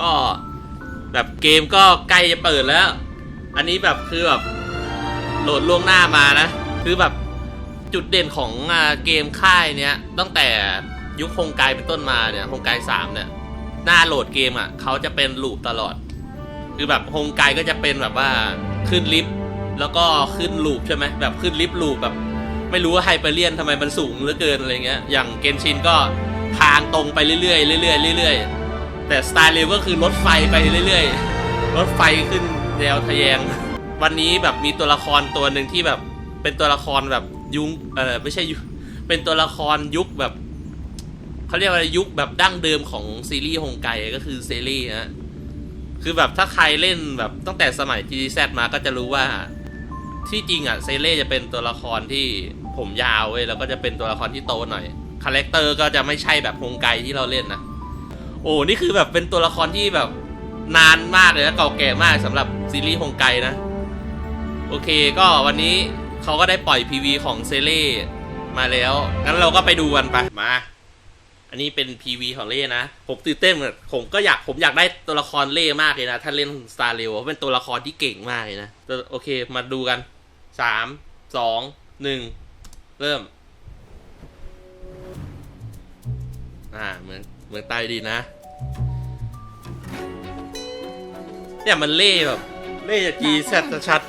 ก็แบบเกมก็ใกล้จะเปิดแล้ว อันนี้แบบคือแบบโหลดล่วงหน้ามานะ คือแบบจุดเด่นของเกมค่ายเนี้ยตั้งแต่ยุคโครงไกเป็นต้นมาเนี่ยโครงไกสามเนี่ย หน้าโหลดเกมอะเขาจะเป็นลูปตลอด คือแบบโฮมไกก็จะเป็นแบบว่าขึ้นลิฟต์แล้วก็ขึ้นลูปใช่ไหมแบบขึ้นลิฟต์ลูปแบบ ไม่รู้ว่าไฮเปอร์เลียนทำไมมันสูงเหลือเกินอะไรเงี้ย อย่างเกนชินก็ ทางตรงไปเรื่อยๆเรื่อยๆเรื่อยๆแต่สไตล์เลก็คือรถไฟไปเรื่อยๆ รถไฟขึ้นแนวทะแยง วันนี้แบบมีตัวละครตัวหนึ่งที่แบบเป็นตัวละครแบบยุคเออไม่ใช่ยุเป็นตัวละครยุคแบบเขาเรียกว่ายุคแบบดั้งเดิมของซีรีส์ฮงไกก็คือเซรีส์ฮะคือแบบถ้าใครเล่นแบบตั้งแต่สมัย GZ มาก็จะรู้ว่าที่จริงอะเซเล่จะเป็นตัวละครที่ผมยาวเว้ยแล้วก็จะเป็นตัวละครที่โตหน่อย คาแรคเตอร์ก็จะไม่ใช่แบบฮงไกที่เราเล่นนะ โอ้นี่คือแบบเป็นตัวละครที่แบบนานมากเลยนะเก่าแก่มากสำหรับซีรีส์ฮงไกนะ โอเคก็วันนี้เขาก็ได้ปล่อย PV ของเซเล่มาแล้ว งั้นเราก็ไปดูกันไป มา อันนี้เป็น PV ของเล่นะ ผมตื่นเต้นเหมือนผมก็อยากผมอยากได้ตัวละครเล่มากเลยนะ ถ้าเล่น Star r a i l เพราะเป็นตัวละครที่เก่งมากเลยนะ โอเคมาดูกันสามสองหนึ่งเริ่ม อ่าเมืองเมืองใต้ดีนะ เนี่ยมันเล่แบบ เล่จากจีแซดชัด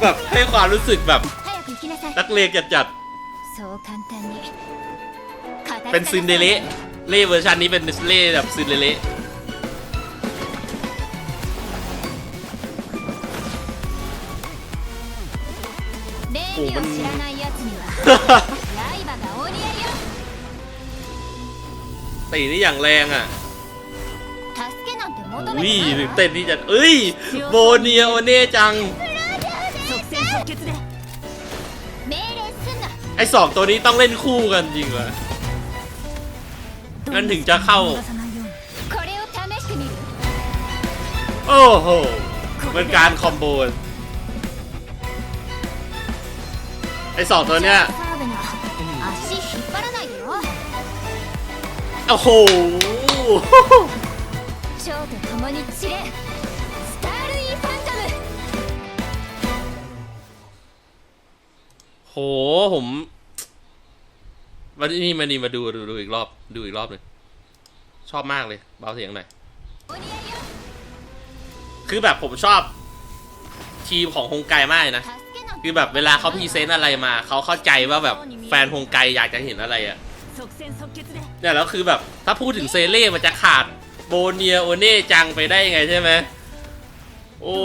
แบบให้ความรู้สึกแบบนักเลงจัดๆเป็นซินเดเล่เล่เวอร์ชันนี้เป็นเล่แบบซินเดเล่ โอ้มันตีนี่อย่างแรงอะวิ่งเต้นนี่จะเอ้ย โบเนียโอเน่จัง ไอสองตัวนี้ต้องเล่นคู่กันจริงวะรองั้นถึงจะเข้า โอ้โห เป็นการคอมโบ ไอสองตัวเนี้ยโอ้โหโหผมวันนี้มานี่มาดูดูดูอีกรอบดูอีกรอบเลยชอบมากเลยเบาเสียงหน่อยคือแบบผมชอบทีมของฮงไกมากเลยนะ คือแบบเวลาเขาพีเซนต์อะไรมา เขาเข้าใจว่าแบบแฟนฮงไกอยากจะเห็นอะไรอะเนี่ยแล้วคือแบบถ้าพูดถึงเซเล่มันจะขาดโบเนียโอเน่จังไปได้ยังไงใช่ไหมโอ้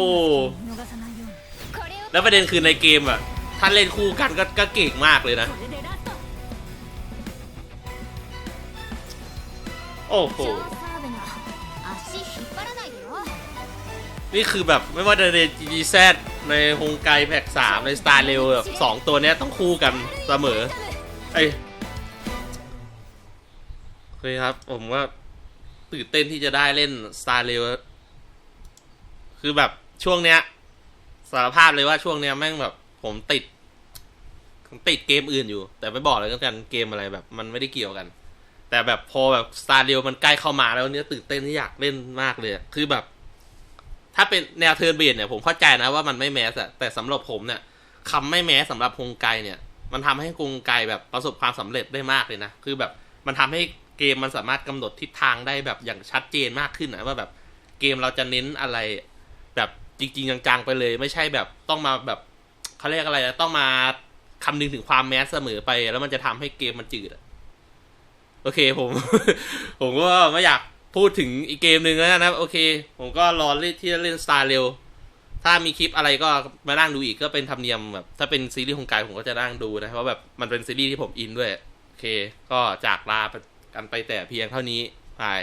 แล้วประเด็นคือในเกมอะท่านเล่นคู่กันก็ก็เก่งมากเลยนะ โอ้โห นี่คือแบบไม่ว่าจะในจีแซ ในฮงไกแพ็กสามในสตาร์เรลแบบสองตัวเนี้ยต้องคู่กันเสมอไอ้โอเคครับ ผมว่าตื่นเต้นที่จะได้เล่น Star r a i l คือแบบช่วงเนี้ยสารภาพเลยว่าช่วงเนี้ยแม่งแบบ ผมติดผมติดเกมอื่นอยู่ แต่ไม่บอกเลยกันเกมอะไรแบบ มันไม่ได้เกี่ยวกัน แต่แบบพอแบบ Star r a i l มันใกล้เข้ามาแล้วเนี้ยตื่นเต้นที่อยากเล่นมากเลยคือแบบ ถ้าเป็นแนวเทิร์นเบียนเนี่ยผมเข้าใจนะว่ามันไม่แมสอะแต่สำหรับผมเนี่ยคำไม่แมสสำหรับฮงไกเนี่ย มันทำให้กรุงไกแบบประสบความสำเร็จได้มากเลยนะ คือแบบมันทำให้เกมมันสามารถกำหนดทิศทางได้แบบอย่างชัดเจนมากขึ้นนะว่าแบบเกมเราจะเน้นอะไรแบบจริงๆจังๆไปเลย ไม่ใช่แบบต้องมาแบบเขาเรียกอะไรนะต้องมาคำนึงถึงความแมสเสมอไป แล้วมันจะทำให้เกมมันจืดอะโอเคผม ผมก็ไม่อยาก พูดถึงอีกเกมหนึ่งแล้วนะโอเค ผมก็รอเล่นที่จะเล่นสตาร์เร็ว ถ้ามีคลิปอะไรก็มานั่งดูอีกก็เป็นธรรมเนียมแบบ ถ้าเป็นซีรีส์ของกายผมก็จะนั่งดูนะ เพราะแบบมันเป็นซีรีส์ที่ผมอินด้วย โอเค ก็จากลากันไปแต่เพียงเท่านี้บาย